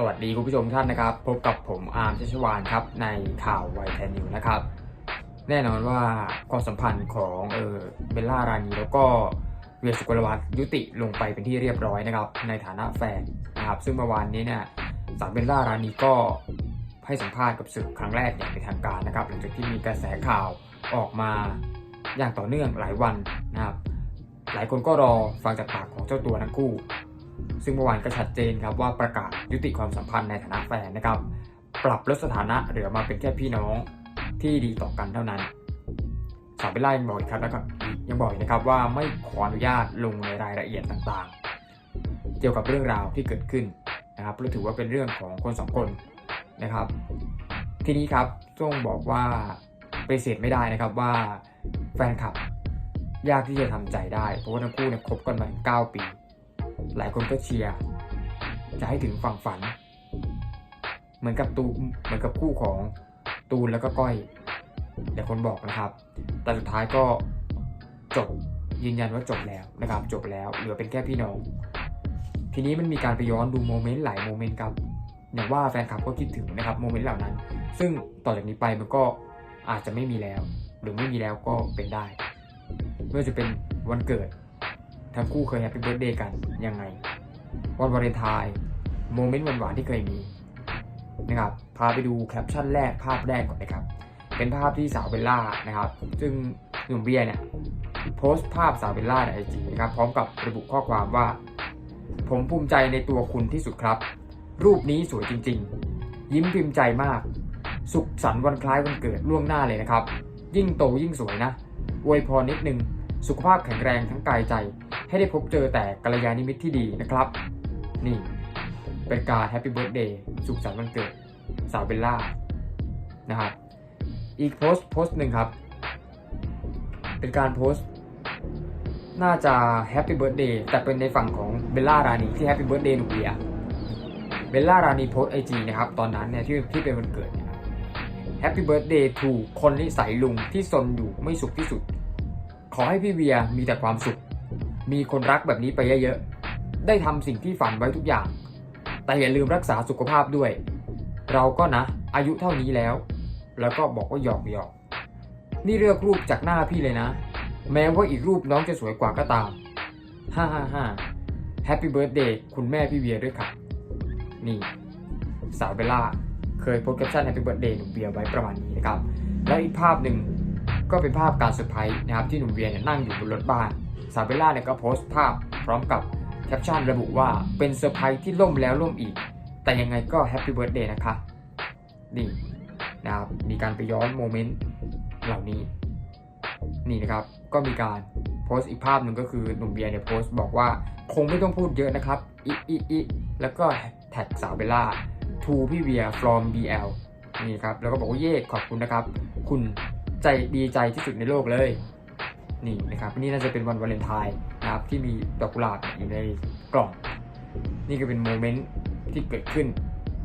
สวัสดีคุณผู้ชมท่านนะครับ พบกับผมอาร์มชัชวานครับในข่าวไวแทนนิวนะครับ แน่นอนว่าความสัมพันธ์ของเออเบลล่ารานีแล้วก็เวียสุกลวัฒน์ยุติลงไปเป็นที่เรียบร้อยนะครับ ในฐานะแฟนนะครับ ซึ่งเมื่อวานนี้เนี่ยสาวเบลล่ารานีก็ให้สัมภาษณ์กับสื่อครั้งแรกอย่างเป็นทางการนะครับ หลังจากที่มีกระแสข่าวออกมาอย่างต่อเนื่องหลายวันนะครับ หลายคนก็รอฟังจากปากของเจ้าตัวทั้งคู่ ซึ่งเมื่อวานก็ชัดเจนครับว่าประกาศยุติความสัมพันธ์ในฐานะแฟนนะครับ ปรับลดสถานะเหลือมาเป็นแค่พี่น้องที่ดีต่อกันเท่านั้นสาวเบลล่ายังบอกอีกครับแล้วก็ยังบอกอีกนะครับว่าไม่ขออนุญาตลงในรายละเอียดต่างๆ เกี่ยวกับเรื่องราวที่เกิดขึ้นนะครับเพราะถือว่าเป็นเรื่องของคนสองคนนะครับ ทีนี้ครับต้องบอกว่าปฏิเสธไม่ได้นะครับว่าแฟนคลับยากที่จะทำใจได้ เพราะว่าทั้งคู่เนี่ยคบกันมาถึง9ปี หลายคนก็เชียร์จะให้ถึงฝั่งฝัน เหมือนกับตูเหมือนกับคู่ของตูนแล้วก็ก้อยหลายคนบอกนะครับ แต่สุดท้ายก็จบยืนยันว่าจบแล้วนะครับ จบแล้วเหลือเป็นแค่พี่น้อง ทีนี้มันมีการไปย้อนดูโมเมนต์หลายโมเมนต์ครับอย่างว่าแฟนคลับก็คิดถึงนะครับโมเมนต์เหล่านั้น ซึ่งต่อจากนี้ไปมันก็อาจจะไม่มีแล้ว หรือไม่มีแล้วก็เป็นได้ไม่ว่าจะเป็นวันเกิด ทั้งคู่เคยแฮปปี้เบิร์ดเดย์กันยังไง วันวาเลนไทน์โมเมนต์หวานๆที่เคยมีนะครับพาไปดูแคปชั่นแรกภาพแรกก่อนนะครับ เป็นภาพที่สาวเบลล่านะครับ ซึ่งหนุ่มเบียร์เนี่ยโพสต์ภาพสาวเบลล่าในไอจีนะครับพร้อมกับระบุข้อความว่า ผมภูมิใจในตัวคุณที่สุดครับ รูปนี้สวยจริงๆ ยิ้มพิมพ์ใจมาก สุขสันต์วันคล้ายวันเกิดล่วงหน้าเลยนะครับ ยิ่งโตยิ่งสวยนะอวยพรนิดนึง สุขภาพแข็งแรงทั้งกายใจ ให้ได้พบเจอแต่กัลยาณมิตรที่ดีนะครับ นี่เป็นการแฮปปี้เบิร์ดเดย์สุขสันต์วันเกิดสาวเบลล่านะครับอีกโพสต์โพสต์หนึ่งครับ เป็นการโพสต์ น่าจะแฮปปี้เบิร์ดเดย์แต่เป็นในฝั่งของเบลล่ารานีที่แฮปปี้เบิร์ดเดย์หนุ่มเบียเบลล่ารานีโพสไอจีนะครับ ตอนนั้นเนี่ยที่ที่เป็นวันเกิดแฮปปี้เบิร์ดเดย์ทูคนนิสัยลุงที่ซนอยู่ไม่สุขที่สุด ขอให้พี่เวียมีแต่ความสุข มีคนรักแบบนี้ไปเยอะๆ ได้ทำสิ่งที่ฝันไว้ทุกอย่าง แต่อย่าลืมรักษาสุขภาพด้วย เราก็นะ อายุเท่านี้แล้ว แล้วก็บอกว่าหยอกหยอก นี่เลือกรูปจากหน้าพี่เลยนะ แม้ว่าอีกรูปน้องจะสวยกว่าก็ตามฮ่าฮ่าฮ่าแฮปปี้เบิร์ดเดย์คุณแม่พี่เวียด้วยค่ะ นี่สาวเบลล่าเคยโพสแคปชั่นแฮปปี้เบิร์ดเดย์หนุ่มเบียร์ไว้ประมาณนี้นะครับ แล้วอีกภาพหนึ่งก็เป็นภาพการเซอร์ไพรส์นะครับที่หนุ่มเวียเนี่ยนั่งอยู่บนรถบ้าน สาวเบลล่าเนี่ยก็โพสต์ภาพพร้อมกับแคปชั่นระบุว่าเป็นเซอร์ไพรส์ที่ล่มแล้วล่มอีก แต่ยังไงก็แฮปปี้เบิร์ดเดย์นะคะนี่นะครับมีการไปย้อนโมเมนต์เหล่านี้ นี่นะครับก็มีการโพสต์อีกภาพหนึ่งก็คือหนุ่มเบียร์เนี่ยโพสต์บอกว่าคงไม่ต้องพูดเยอะนะครับอีอีอีแล้วก็แท็กสาวเบลล่า to พี่เวีย from BL นี่ครับแล้วก็บอกว่าเย่ขอบคุณนะครับ คุณใจดีใจที่สุดในโลกเลย นี่นะครับนี่น่าจะเป็นวันวาเลนไทน์นะครับที่มีดอกกุหลาบอยู่ในกล่อง นี่ก็เป็นโมเมนต์ที่เกิดขึ้น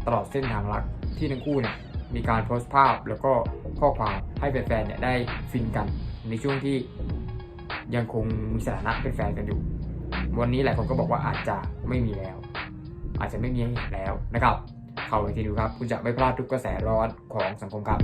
ตลอดเส้นทางรักที่ทั้งคู่เนี่ยมีการโพสต์ภาพแล้วก็ข้อความให้แฟนๆเนี่ยได้ฟินกัน ในช่วงที่ยังคงมีสถานะเป็นแฟนกันอยู่ วันนี้หลายคนก็บอกว่าอาจจะไม่มีแล้ว อาจจะไม่มีให้เห็นแล้วนะครับ เข้าไปทีดูครับ คุณจะไม่พลาดทุกกระแสร้อนของสังคมครับ